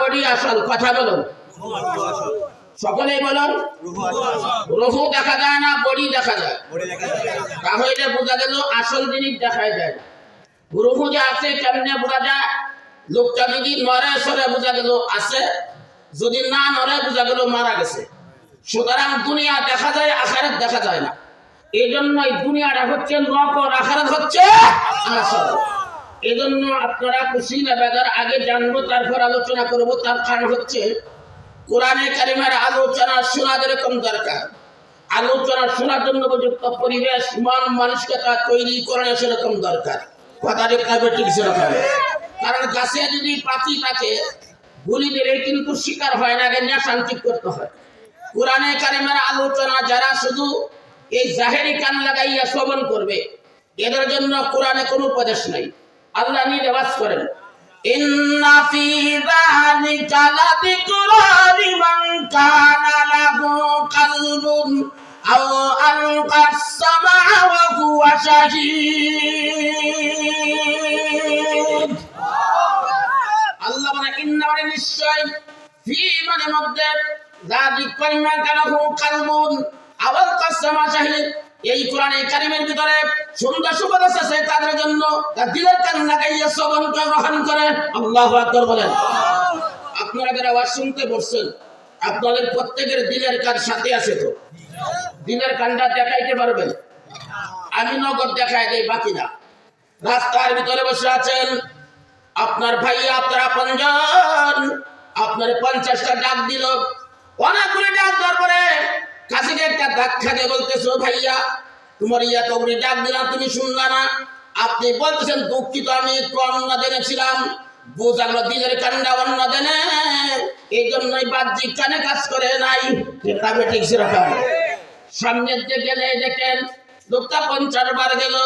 Body আসল? কথা বলুন। সকলেই বলুন। রুহু দেখা যায় না, বডি দেখা যায়? তাহলে বোঝা গেল আসল জিনিস দেখা যায়। রুহু যে আছে, কেমনে বোঝা যায়? লোকটা যদি নরে সরে বোঝা গেল আছে, যদি না নরে বোঝা গেল মারা গেছে। সুতরাং দুনিয়া দেখা যায়, আখারাত দেখা যায় না। এই জন্যই দুনিয়াটা হচ্ছে নকর আখারাত হচ্ছে আসল। এই জন্য আপনারা খুশি বেদার আগে জানব, তারপর আলোচনা করব। তার কারণ হচ্ছে, কোরআনে কারিমের আলোচনা শোনা যেরকম দরকার। আলোচনা শোনার জন্য উপযুক্ত পরিবেশ, মন, মানসিকতা তৈরি করানো সেরকম দরকার। কথা দেখতে ঠিক সেরকম। কারণ গাছে যদি পাখি থাকে, গুলি দিলে কিন্তু শিকার হয় না, আগে শান্তি করতে হয়। কোরআনে কারিমের আলোচনা যারা শুধু এই জাহেরি কান লাগাইয়া শ্রবণ করবে, এদের জন্য কোরআনে কোনো উপদেশ নাই। আল্লাহ নিজে বাস করেন, ইন্না ফি যালিকা লাযিকরা লিমান কানা লাহু কলবুন আও আলকা সামআ ওয়া হুয়া শাহীদ। আল্লাহ মানে ইন্না মানে নিশ্চয়, ফি মানে মধ্যে যালিকা লিমান কানা লাহু কলবুন আও আলকা সামআ শাহীদ। এই কোরআনে কারিমের ভিতরে সুন্দর সুপদেশ আছে তাদের জন্য দিলের কান লাগাইয়া শ্রবণ করে গ্রহণ করে। আল্লাহু আকবার বলেন। আপনারা যারা আওয়াজ শুনতে বসছেন, আপনাদের প্রত্যেকের দিলের কান সাথে আছে তো? দিলের কানটা দেখাইতে পারবেন? আমি নগদ দেখাই দেই, বাকি না। রাস্তার ভিতরে বসে আছেন আপনার ভাই আপনার আপনজন। আপনার পঞ্চাশটা ডাক দিল। অনেকগুলি ডাক দেওয়ার পরে কাশিকে একটা ধাক্কা দিয়ে বলতেছো ভাইয়া তোমার ইয়া তবরি ডাক দিলাম, তুমি শুনলা না। আপনি বলতেছেন, দুঃখিত, আমি একটু অন্য জেনেছিলাম বোঝালো দিলের কান্ডা অন্য দেনে এই জন্যই বাহ্যিক কানে কাজ করে নাই এটা ঠিক সেরকম। সামনের যে গেলে দেখেন, লোকটা পঞ্চাশ বার গেল।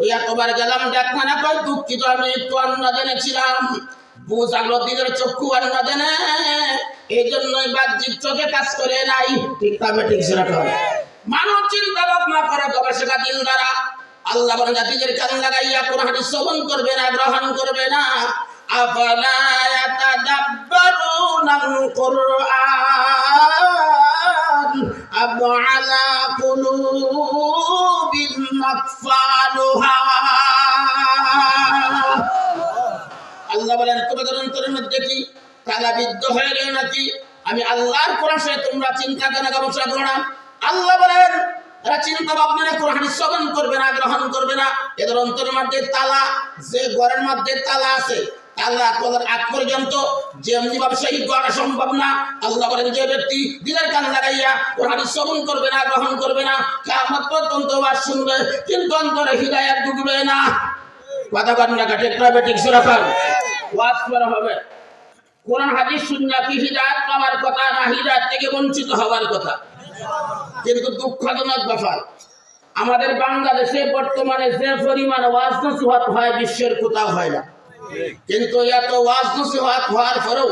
ওই এতবার গেলাম দেখ না কই দুঃখিত, আমি একটু অন্য জেনেছিলাম বোঝালো দিলের চক্ষু অন্য দেনে এই জন্যই বাহ্যিক চোখে কাজ করে নাই ঠিক তবে ঠিক সেরকম। মানুষ চিন্তা ভাবনা করে গবেষণা দিন দ্বারা আল্লাহ বলেন জাতিদের কান লাগাইয়া কোন হাদিস শ্রবণ করবে না, গ্রহণ করবে না, আফালা ইয়াতাদাব্বারুনাল কুরআন আম আলা আল্লাহ বলেন, তোমাদের অন্তরের মধ্যে কি তালা বিদ্ধ হয়ে নাকি? আমি আল্লাহর কোরআন তোমরা চিন্তা কেন গবেষণা করো না আল্লাহ বলেন এরা চিন্তা ভাবনা না কোরআন শ্রবণ করবে না, গ্রহণ করবে না। এদের অন্তরের মধ্যে তালা, যে ঘরের মধ্যে তালা আছে আগ পর্যন্ত সম্ভব না, আল্লাহ ব্যক্তি কান করবে না, গ্রহণ করবে না শুনবে, কিন্তু অন্তরে না। না কি হিদায়াত পাওয়ার কথা না, হিদায়াত থেকে বঞ্চিত হওয়ার কথা? কিন্তু দুঃখজনক ব্যাপার। আমাদের বাংলাদেশে বর্তমানে যে পরিমাণ ওয়াজ নসিহত হয়, বিশ্বের কোথাও হয় না। কিন্তু এত ওয়াজ নসিহত হওয়ার পরেও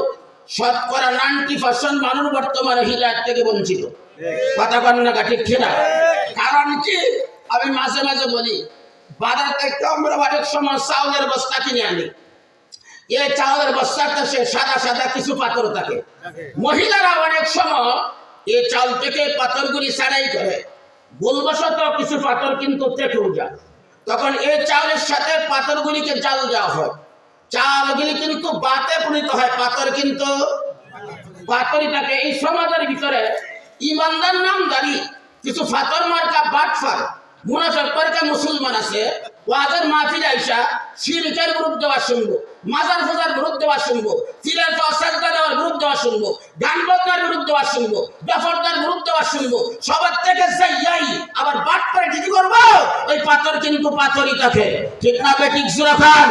শতকরা নাইনটি পার্সেন্ট মানুষ বর্তমানে হিদায়াত থেকে বঞ্চিত। কথা কন না ঠিক কিনা কারণ কি? আমি মাঝে মাঝে বলি, বাজার থেকে আমরা অনেক সময় চাউলের বস্তা কিনে আনি। এই চাউলের বস্তাটা সে সাদা সাদা কিছু পাথর থাকে। মহিলারা অনেক সময় এই চাল থেকে পাথরগুলি ছাড়াই করে। ভুলবশত কিছু পাথর কিন্তু থেকেও যায় তখন এই চাউলের সাথে পাথরগুলিকে জাল দেওয়া হয়। চালগুলি কিন্তু বাতে পরিণত হয়, পাথর কিন্তু পাথরই থাকে এই সমাজের ভিতরে ইমানদার নামদারি, কিছু ফাতর মার্কা বাটফার মুনাফেক মার্কা মুসলমান আছে ওয়াজের মাহফিল আইসা শিরকের গ্রুপ দেওয়া শুনব, মাজার ফোজার গ্রুপ দেওয়া শুনব তিলের সাজদা দেওয়ার বিরুদ্ধে দেওয়া শুনব গান বাজনার বিরুদ্ধে দেওয়া শুনব, বেফরদার বিরুদ্ধে দেওয়া শুনব, সবার থেকে যাই আবার বাট করে কি করব, ওই পাথর কিন্তু পাথরই থাকে ঠিক না বেটিক সুরা খান?